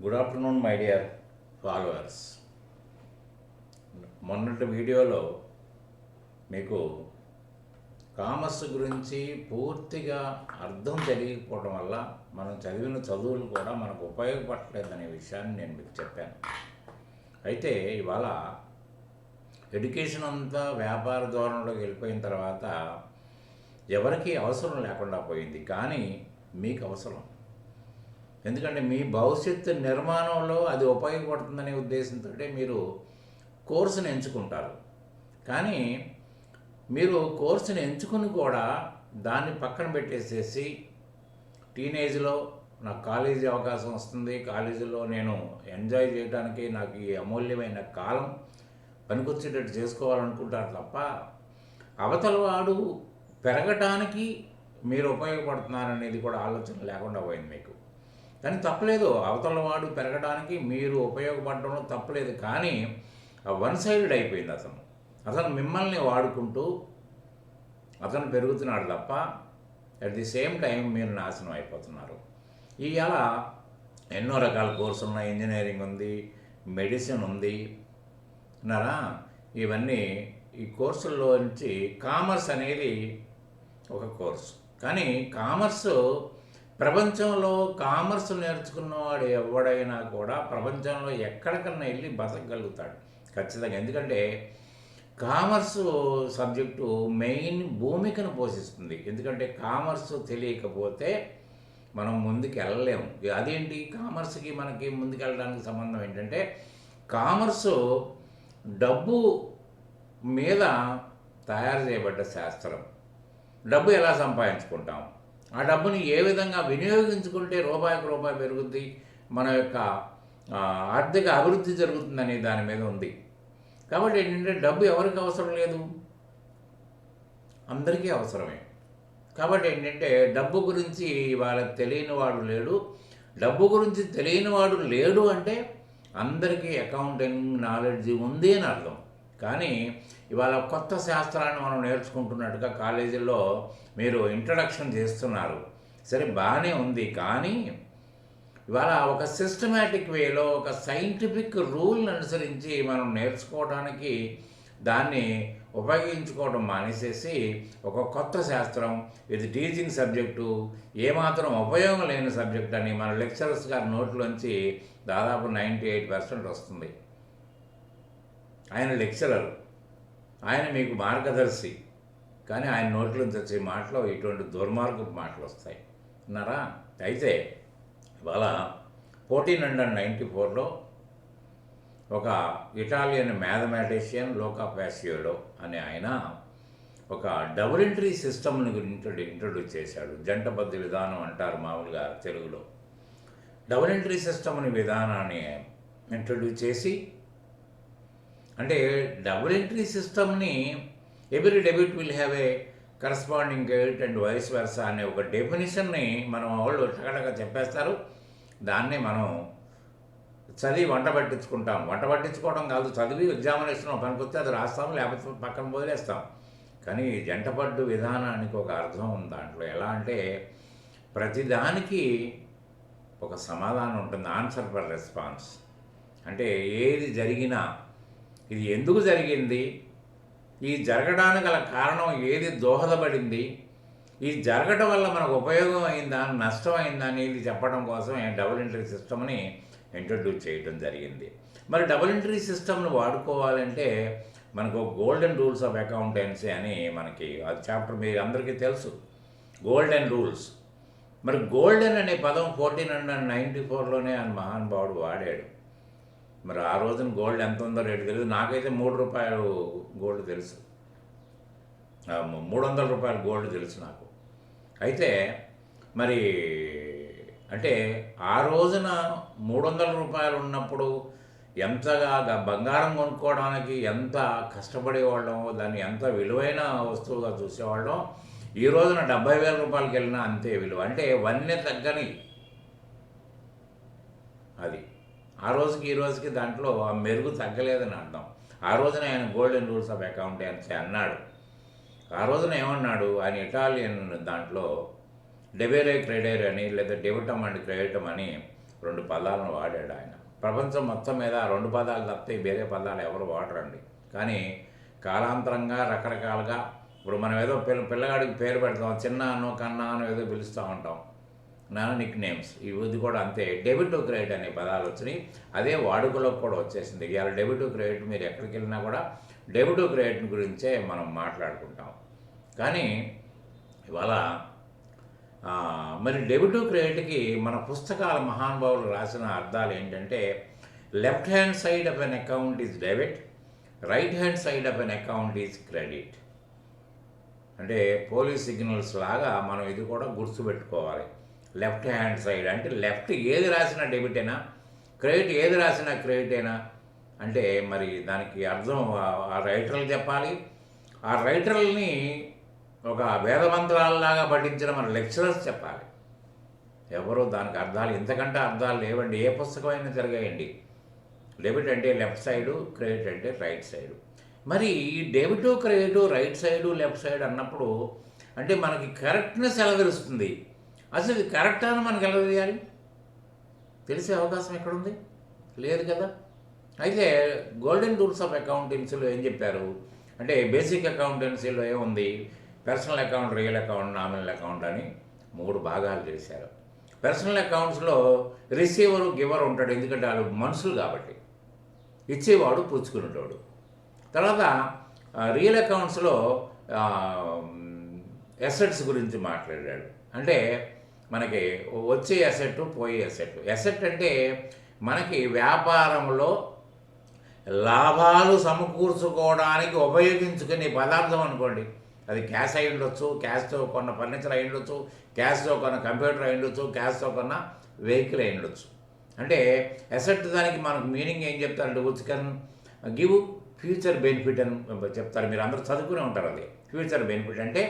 Good afternoon my dear followers మొన్నటి వీడియోలో మీకు కామర్స్ గురించి పూర్తిగా అర్థం తెలియకపోవడం వల్ల మనం చదివిన చదువులు కూడా మనకు ఉపయోగపడలేదనే విషయాన్ని నేను మీకు చెప్పాను. అయితే ఇవాళ ఎడ్యుకేషన్ అంతా వ్యాపార ధోరణిలోకి వెళ్ళిపోయిన తర్వాత ఎవరికీ అవసరం లేకుండా పోయింది. కానీ మీకు అవసరం. ఎందుకంటే మీ భవిష్యత్తు నిర్మాణంలో అది ఉపయోగపడుతుందనే ఉద్దేశంతో మీరు కోర్సును ఎంచుకుంటారు. కానీ మీరు కోర్సును ఎంచుకుని కూడా దాన్ని పక్కన పెట్టేసేసి టీనేజ్లో నాకు కాలేజీ అవకాశం వస్తుంది. కాలేజీలో నేను ఎంజాయ్ చేయడానికి నాకు ఈ అమూల్యమైన కాలం పనికొచ్చేటట్టు చేసుకోవాలనుకుంటారు తప్ప అవతల వాడు పెరగటానికి మీరు ఉపయోగపడుతున్నారనేది కూడా ఆలోచన లేకుండా పోయింది మీకు. కానీ తప్పలేదు. అవతల వాడు పెరగడానికి మీరు ఉపయోగపడడంలో తప్పలేదు. కానీ వన్ సైడెడ్ అయిపోయింది అతను. అతను మిమ్మల్ని వాడుకుంటూ అతను పెరుగుతున్నాడు తప్ప అట్ ది సేమ్ టైం మీరు నాశనం అయిపోతున్నారు. ఇవాళ ఎన్నో రకాల కోర్సులు ఉన్నాయి. ఇంజనీరింగ్ ఉంది మెడిసిన్ ఉంది. అన్నారా ఇవన్నీ ఈ కోర్సుల్లో నుంచి కామర్స్ అనేది ఒక కోర్సు. కానీ కామర్స్ ప్రపంచంలో కామర్స్ నేర్చుకున్నవాడు ఎవడైనా కూడా ప్రపంచంలో ఎక్కడికన్నా వెళ్ళి బతకగలుగుతాడు. ఖచ్చితంగా. ఎందుకంటే కామర్స్ సబ్జెక్టు మెయిన్ భూమికను పోషిస్తుంది. ఎందుకంటే కామర్స్ తెలియకపోతే మనం ముందుకు వెళ్ళలేము. అదేంటి? కామర్స్కి మనకి ముందుకు వెళ్ళడానికి సంబంధం ఏంటంటే కామర్సు డబ్బు మీద తయారు చేయబడ్డ శాస్త్రం. డబ్బు ఎలా సంపాదించుకుంటాం? ఆ డబ్బుని ఏ విధంగా వినియోగించుకుంటే రూపాయికి రూపాయి పెరుగుద్ది? మన యొక్క ఆర్థిక అభివృద్ధి జరుగుతుందనే దాని మీద ఉంది. కాబట్టి ఏంటంటే డబ్బు ఎవరికి అవసరం లేదు? అందరికీ అవసరమే. కాబట్టి ఏంటంటే డబ్బు గురించి ఇవాళ తెలియని వాడు లేడు. డబ్బు గురించి తెలియని వాడు లేడు అంటే అందరికీ అకౌంటింగ్ నాలెడ్జ్ ఉంది అని అర్థం. కానీ ఇవాళ కొత్త శాస్త్రాన్ని మనం నేర్చుకుంటున్నట్టుగా కాలేజీల్లో మీరు ఇంట్రడక్షన్ చేస్తున్నారు. సరే బాగానే ఉంది. కానీ ఇవాళ ఒక సిస్టమేటిక్ వేలో ఒక సైంటిఫిక్ రూల్ని అనుసరించి మనం నేర్చుకోవడానికి దాన్ని ఉపయోగించుకోవడం మానేసేసి ఒక కొత్త శాస్త్రం ఇది టీచింగ్ సబ్జెక్టు ఏమాత్రం ఉపయోగం లేని సబ్జెక్ట్ అని మన లెక్చరర్స్ గారి నోట్లోంచి దాదాపు నైంటీ ఎయిట్ పర్సెంట్ వస్తుంది. ఆయన లెక్చరర్. ఆయన మీకు మార్గదర్శి. కానీ ఆయన నోట్లోంచి వచ్చే మాటలు ఇటువంటి దుర్మార్గపు మాటలు వస్తాయి. అన్నారా అయితే ఇవాళ ఫోర్టీన్ హండ్రెడ్ నైంటీ ఫోర్లో ఒక ఇటాలియన్ మ్యాథమెటిషియన్ లోకా ప్యాసియోలో అనే ఆయన ఒక డబుల్ ఎంట్రీ సిస్టమ్ని గురించి ఇంట్రొడ్యూస్ చేశాడు. జంటబద్ధ విధానం అంటారు మామూలుగా తెలుగులో. డబుల్ ఎంట్రీ సిస్టమ్ అనే విధానాన్ని ఇంట్రొడ్యూస్ చేసి అంటే డబుల్ ఎంట్రీ సిస్టమ్ని every debit will have a corresponding credit and vice versa అనే ఒక డెఫినేషన్ని మనం వాళ్ళు చక్కగా చెప్పేస్తారు. దాన్ని మనం చదివి వంట పట్టించుకుంటాం. వంట పట్టించుకోవడం కాదు చదివి ఎగ్జామినేషన్ పనికొస్తే అది రాస్తాం లేకపోతే పక్కన వదిలేస్తాం. కానీ జంటపడ్డు విధానానికి ఒక అర్థం ఉంది దాంట్లో. ఎలా అంటే ప్రతిదానికి ఒక సమాధానం ఉంటుంది ఆన్సర్ ఫర్ రెస్పాన్స్. అంటే ఏది జరిగినా ఇది ఎందుకు జరిగింది? ఈ జరగడానికి గల కారణం ఏది? దోహదపడింది? ఈ జరగటం వల్ల మనకు ఉపయోగం అయిందా? నష్టం అయిందా? అనేది చెప్పడం కోసం డబుల్ ఎంట్రీ సిస్టమ్ని ఇంట్రడ్యూస్ చేయడం జరిగింది. మరి డబుల్ ఎంట్రీ సిస్టమ్ను వాడుకోవాలంటే మనకు గోల్డెన్ రూల్స్ ఆఫ్ అకౌంటెన్సీ అని మనకి అది చాప్టర్ మీరు అందరికీ తెలుసు. Golden rules. మరి గోల్డెన్ అనే పదం ఫోర్టీన్ హండ్రెడ్ నైంటీ ఫోర్లోనే ఆయన మహానుభావుడు వాడాడు. మరి ఆ రోజున గోల్డ్ ఎంత ఉందో రేటు తెలియదు నాకైతే మూడు రూపాయలు గోల్డ్ తెలుసు. మూడు వందల రూపాయల గోల్డ్ తెలుసు నాకు. అయితే మరి అంటే ఆ రోజున మూడు వందల రూపాయలు ఉన్నప్పుడు ఎంతగా బంగారం కొనుక్కోవడానికి ఎంత కష్టపడేవాళ్ళం దాన్ని ఎంత విలువైన వస్తువుగా చూసేవాళ్ళం ఈ రోజున డెబ్బై వేల రూపాయలకి వెళ్ళినా అంతే విలువ. అంటే వన్నె తగ్గని. అది. ఆ రోజుకి ఈ రోజుకి దాంట్లో ఆ మెరుగు తగ్గలేదని అర్థం. ఆ రోజున ఆయన గోల్డెన్ రూల్స్ ఆఫ్ అకౌంటెన్సీ అన్నాడు. ఆ రోజున ఏమన్నాడు? ఆయన ఇటాలియన్ దాంట్లో డెబేరే క్రెడేర్ అని లేదా డెబిటమ్ అండ్ క్రెడిటం అని రెండు పదాలను వాడాడు ఆయన. ప్రపంచం మొత్తం మీద ఆ రెండు పదాలు తప్పితే వేరే పదాలు ఎవరు వాడరండి. కానీ కాలాంతరంగా రకరకాలుగా ఇప్పుడు మనం ఏదో పిల్ల పిల్లగాడికి పేరు పెడతాం చిన్న అన్నో కన్నా అనో ఏదో పిలుస్తూ ఉంటాం. నా నిక్ నేమ్స్ ఇది కూడా అంతే. డెబిట్ టు క్రెడిట్ అనే పదాలు వచ్చినాయి. అదే వాడుకలోకి కూడా వచ్చేసింది. ఇవాళ డెబిట్ టు క్రెడిట్ మీరు ఎక్కడికి వెళ్ళినా కూడా డెబిట్ టు క్రెడిట్ గురించే మనం మాట్లాడుకుంటాం. కానీ ఇవాళ మరి డెబిట్ క్రెడిట్కి మన పుస్తకాల మహానుభావులు రాసిన అర్థాలు ఏంటంటే left hand side of an account is debit right hand side of an account is credit. అంటే పోలీస్ సిగ్నల్స్ లాగా మనం ఇది కూడా గుర్తుపెట్టుకోవాలి. Left hand side. అంటే లెఫ్ట్ ఏది రాసినా డెబిటేనా క్రెడిట్ ఏది రాసినా క్రెడిటేనా అంటే మరి దానికి అర్థం ఆ- రైటర్లు చెప్పాలి. ఆ రైటర్లని ఒక వేదమంత్రాలలాగా పఠించిన మన లెక్చరర్స్ చెప్పాలి. ఎవరు దానికి అర్థాలు ఇంతకంటే అర్థాలు లేవండి. ఏ పుస్తకమైనా తిరగేయండి. డెబిట్ అంటే లెఫ్ట్ సైడు క్రెడిట్ అంటే రైట్ సైడు. మరి ఈ debit credit right side left side అన్నప్పుడు అంటే మనకి కరెక్ట్నెస్ ఎలా తెలుస్తుంది? అసలు ఇది కరెక్ట్ అని మనకు ఎలా తెలియాలి? తెలిసే అవకాశం ఎక్కడుంది? లేదు కదా? అయితే గోల్డెన్ రూల్స్ ఆఫ్ అకౌంటెన్సీలో ఏం చెప్పారు? అంటే బేసిక్ అకౌంటెన్సీలో ఏముంది? Personal account real account nominal account అని మూడు భాగాలు చేశారు. పర్సనల్ అకౌంట్స్లో రిసీవరు గివర్ ఉంటాడు. ఎందుకంటే వాళ్ళు మనుషులు కాబట్టి. ఇచ్చేవాడు పుచ్చుకునేటోడు. తర్వాత రియల్ అకౌంట్స్లో ఎసెట్స్ గురించి మాట్లాడాడు. అంటే మనకి వచ్చే అసెట్ పోయే అసెట్ అసెట్ అంటే మనకి వ్యాపారంలో లాభాలు సమకూర్చుకోవడానికి ఉపయోగించుకునే పదార్థం అనుకోండి. అది క్యాష్ అయి ఉండొచ్చు క్యాష్తో కొన్న ఫర్నిచర్ అయి ఉండొచ్చు క్యాష్తో కొన్న కంప్యూటర్ అయి ఉండొచ్చు క్యాష్తో కొన్న వెహికల్ అయి ఉండొచ్చు. అంటే అసెట్ దానికి మనకు మీనింగ్ ఏం చెప్తారంటే which can give future benefit అని చెప్తారు. మీరు అందరూ చదువుకునే ఉంటారు అది. ఫ్యూచర్ బెనిఫిట్ అంటే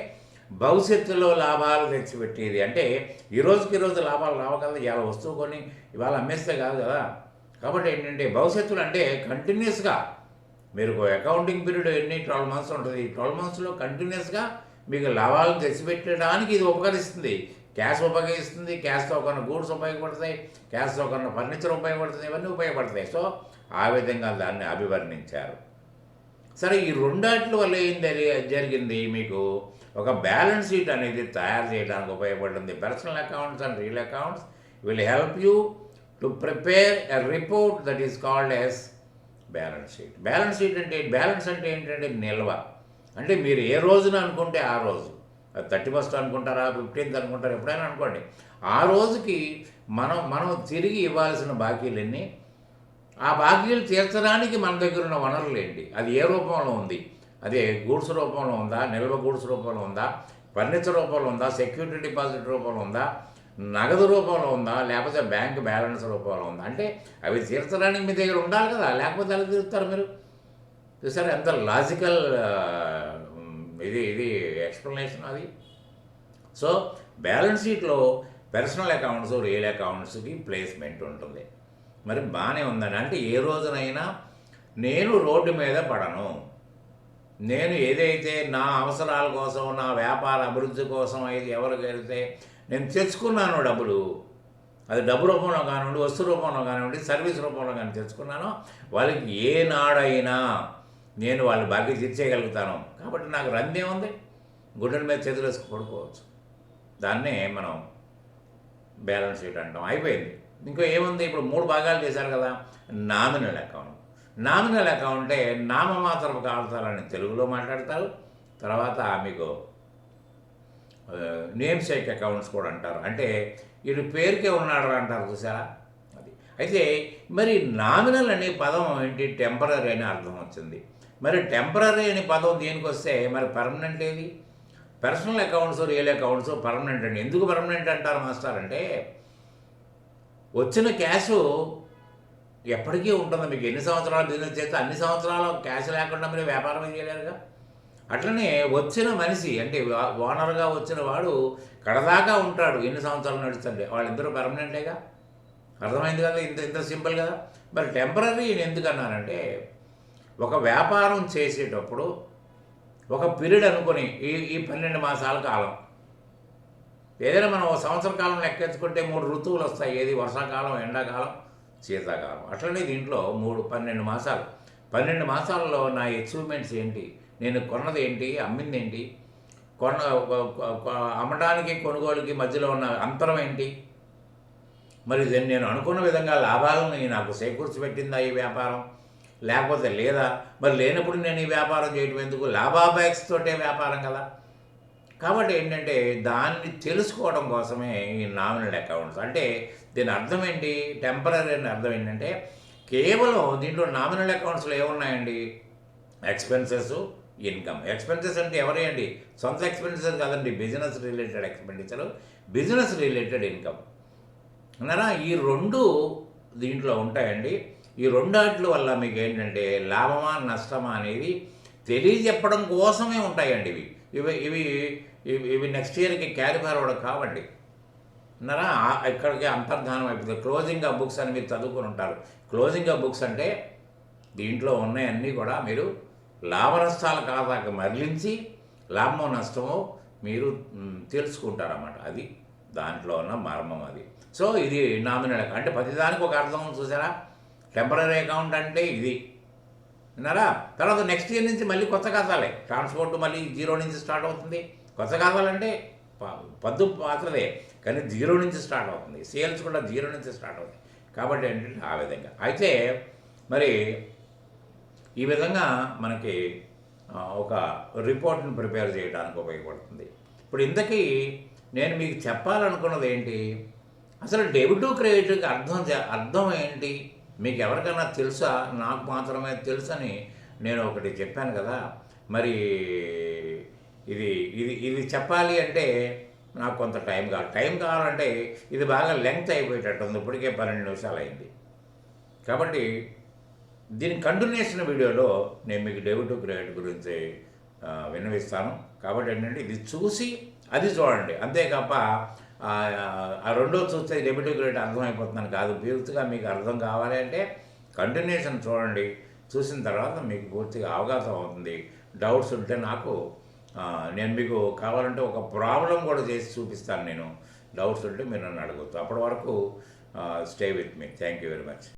భవిష్యత్తులో లాభాలు తెచ్చిపెట్టేది. అంటే ఈ రోజుకి ఈ రోజు లాభాలు రావగలదు. ఇవాళ వస్తువు కొని ఇవాళ అమ్మేస్తే కాదు కదా. కాబట్టి ఏంటంటే భవిష్యత్తులో అంటే కంటిన్యూస్గా మీరు అకౌంటింగ్ పీరియడ్ ఎన్ని? ట్వెల్వ్ మంత్స్ ఉంటుంది. ఈ ట్వెల్వ్ మంత్స్లో కంటిన్యూస్గా మీకు లాభాలు తెచ్చిపెట్టడానికి ఇది ఉపకరిస్తుంది. క్యాష్ ఉపయోగిస్తుంది క్యాష్తో కొన్న గూడ్స్ ఉపయోగపడతాయి. క్యాష్తో కొన్న ఫర్నిచర్ ఉపయోగపడుతుంది ఇవన్నీ ఉపయోగపడతాయి. సో ఆ విధంగా దాన్ని అభివర్ణించారు. సరే ఈ రెండాట్ల వల్ల ఏం జరిగింది మీకు? ఒక బ్యాలెన్స్ షీట్ అనేది తయారు చేయడానికి ఉపయోగపడుతుంది. Personal accounts and real accounts will help you to prepare a report that is called as balance sheet balance sheet అంటే బ్యాలెన్స్ అంటే ఏంటంటే నిల్వ. అంటే మీరు ఏ రోజున అనుకుంటే ఆ రోజు. థర్టీ ఫస్ట్ అనుకుంటారా ఫిఫ్టీన్త్ అనుకుంటారా ఎప్పుడైనా అనుకోండి. ఆ రోజుకి మనం మనం తిరిగి ఇవ్వాల్సిన బాకీలన్నీ ఆ బాకీలు తీర్చడానికి మన దగ్గర ఉన్న వనరులు ఏంటి? అది ఏ రూపంలో ఉంది? అది గూడ్స్ రూపంలో ఉందా నిల్వ గూడ్స్ రూపంలో ఉందా ఫర్నిచర్ రూపంలో ఉందా సెక్యూరిటీ డిపాజిట్ రూపంలో ఉందా నగదు రూపంలో ఉందా లేకపోతే బ్యాంక్ బ్యాలెన్స్ రూపంలో ఉందా? అంటే అవి తీర్చడానికి మీ దగ్గర ఉండాలి కదా లేకపోతే ఎలా తీరుస్తారు మీరు? చూసారా ఎంత లాజికల్ ఇది ఇది ఎక్స్ప్లెనేషన్ అది. సో బ్యాలెన్స్ షీట్లో పర్సనల్ అకౌంట్స్ రియల్ అకౌంట్స్కి ప్లేస్మెంట్ ఉంటుంది. మరి బాగానే ఉందని అంటే ఏ రోజునైనా నేను రోడ్డు మీద పడను. నేను ఏదైతే నా అవసరాల కోసం నా వ్యాపార అభివృద్ధి కోసం అయితే ఎవరికి వెళ్తే నేను తెచ్చుకున్నాను డబ్బులు. అది డబ్బు రూపంలో కానివ్వండి వస్తు రూపంలో కానివ్వండి సర్వీస్ రూపంలో కానీ తెచ్చుకున్నాను వాళ్ళకి ఏ నాడైనా నేను వాళ్ళ బాకీ తీర్చేయగలుగుతాను. కాబట్టి నాకు రందే ఏముంది గుడ్డల మీద చేతులు వేసుకు పడుకోవచ్చు. దాన్నే మనం బ్యాలెన్స్ షీట్ అంటాం. అయిపోయింది. ఇంకో ఏముంది? ఇప్పుడు మూడు భాగాలు చేశారు కదా నామినల్ అకౌంట్. నామినల్ అకౌంట్ అంటే నామమాత్రపు కాలుతారని తెలుగులో మాట్లాడతారు. తర్వాత మీకు నేమ్ సేక్ అకౌంట్స్ కూడా అంటారు. అంటే వీడు పేరుకే ఉన్నాడు అంటారు చూసారా? అది. అయితే మరి నామినల్ అనే పదం ఏంటి? టెంపరీ అని అర్థం వచ్చింది. మరి టెంపరీ అనే పదం దేనికి వస్తే మరి పర్మనెంట్ ఏది? Personal accounts real accounts permanent అండి ఎందుకు పర్మనెంట్ అంటారు మాస్టర్? అంటే వచ్చిన క్యాష్ ఎప్పటికీ ఉంటుంది. మీకు ఎన్ని సంవత్సరాలు బిజినెస్ చేస్తే అన్ని సంవత్సరాలు క్యాష్ లేకుండా మీరు వ్యాపారం చేయలేరుగా? అట్లనే వచ్చిన మనిషి అంటే ఓనర్గా వచ్చిన వాడు కడదాకా ఉంటాడు. ఎన్ని సంవత్సరాలు నడుస్తుంటే. వాళ్ళిద్దరూ పర్మనెంటేగా అర్థమైంది కదా? ఇంత ఇంత సింపుల్ కదా? మరి టెంపరీ నేను ఎందుకన్నానంటే ఒక వ్యాపారం చేసేటప్పుడు ఒక పీరియడ్ అనుకొని ఈ ఈ పన్నెండు మాసాల కాలం. ఏదైనా మనం సంవత్సర కాలం లెక్కించుకుంటే మూడు ఋతువులు వస్తాయి. ఏది? వర్షాకాలం ఎండాకాలం. శీతాకాలం. అట్లనే దీంట్లో మూడు పన్నెండు మాసాలు. పన్నెండు మాసాలలో నా అచీవ్మెంట్స్ ఏంటి? నేను కొన్నది ఏంటి? అమ్మింది ఏంటి కొన్న అమ్మడానికి కొనుగోలుకి మధ్యలో ఉన్న అంతరం ఏంటి? మరి నేను అనుకున్న విధంగా లాభాలను నాకు చేకూర్చి పెట్టిందా ఈ వ్యాపారం? లేకపోతే లేదా? మరి లేనప్పుడు నేను ఈ వ్యాపారం చేయటం ఎందుకు? లాభాపేక్ష తోటే వ్యాపారం కదా. కాబట్టి ఏంటంటే దాన్ని తెలుసుకోవడం కోసమే ఈ నామినల్ అకౌంట్స్. అంటే దీని అర్థం ఏంటి? టెంపరీ అని అర్థం ఏంటంటే కేవలం దీంట్లో నామినల్ అకౌంట్స్లో ఏమున్నాయండి? ఎక్స్పెన్సెస్ ఇన్కమ్ ఎక్స్పెన్సెస్ అంటే ఎవరే అండి? సొంత ఎక్స్పెన్సెస్ కాదండి business related expenditure business related income అన్నారా? ఈ రెండు దీంట్లో ఉంటాయండి. ఈ రెండాట్ల వల్ల మీకు ఏంటంటే లాభమా నష్టమా అనేది తెలియజెప్పడం కోసమే ఉంటాయండి ఇవి. ఇవి ఇవి ఇవి ఇవి నెక్స్ట్ ఇయర్కి క్యారీ ఫార్వర్డ్ కావండి. అన్నారా ఇక్కడికి అంతర్ధానం అయిపోతుంది. క్లోజింగ్ ఆఫ్ బుక్స్ అని మీరు చదువుకుని ఉంటారు. క్లోజింగ్ ఆఫ్ బుక్స్ అంటే దీంట్లో ఉన్నాయన్నీ కూడా మీరు లాభనష్టాల ఖాతాకి మరలించి లాభమో నష్టమో మీరు తెలుసుకుంటారన్నమాట. అది దాంట్లో ఉన్న మర్మం అది. సో ఇది నామినల్ అకౌంట్ అంటే ప్రతిదానికి ఒక అర్థం చూసారా? టెంపరీ అకౌంట్ అంటే ఇది. విన్నారా? తర్వాత నెక్స్ట్ ఇయర్ నుంచి మళ్ళీ కొత్త ఖాతాలే. ట్రాన్స్పోర్ట్ మళ్ళీ జీరో నుంచి స్టార్ట్ అవుతుంది. కొత్త ఖాతాలంటే పద్దు మాత్రమే కానీ జీరో నుంచి స్టార్ట్ అవుతుంది. సేల్స్ కూడా జీరో నుంచి స్టార్ట్ అవుతుంది. కాబట్టి ఏంటంటే ఆ విధంగా. అయితే మరి ఈ విధంగా మనకి ఒక రిపోర్ట్ని ప్రిపేర్ చేయడానికి ఉపయోగపడుతుంది. ఇప్పుడు ఇంతకీ నేను మీకు చెప్పాలనుకున్నది ఏంటి? అసలు డెబిట్ క్రెడిట్కి అర్థం చే- అర్థం ఏంటి? మీకు ఎవరికైనా తెలుసా? నాకు మాత్రమే తెలుసని నేను ఒకటి చెప్పాను కదా. మరి ఇది ఇది ఇది చెప్పాలి అంటే నాకు కొంత టైం కావాలి. టైం కావాలంటే ఇది బాగా లెంగ్త్ అయిపోయేటట్టుంది. ఇప్పటికే పన్నెండు నిమిషాలు అయింది. కాబట్టి దీని కంటిన్యూషన్ వీడియోలో నేను మీకు డెబిట్ క్రెడిట్ గురించి విన్నవిస్తాను. కాబట్టి ఏంటంటే ఇది చూసి అది చూడండి. అంతేకాప ఆ, ఆ రెండో చూస్తే డెబిట్ క్రెడిట్ అర్థమైపోతుందని కాదు. పూర్తిగా మీకు అర్థం కావాలి అంటే కంటిన్యూషన్ చూడండి. చూసిన తర్వాత మీకు పూర్తిగా అవగాహన అవుతుంది. డౌట్స్ ఉంటే నాకు నేను మీకు కావాలంటే ఒక ప్రాబ్లం కూడా చేసి చూపిస్తాను నేను. డౌట్స్ ఉంటే మీరు నన్ను అడగచ్చు అప్పటి వరకు stay with me thank you very much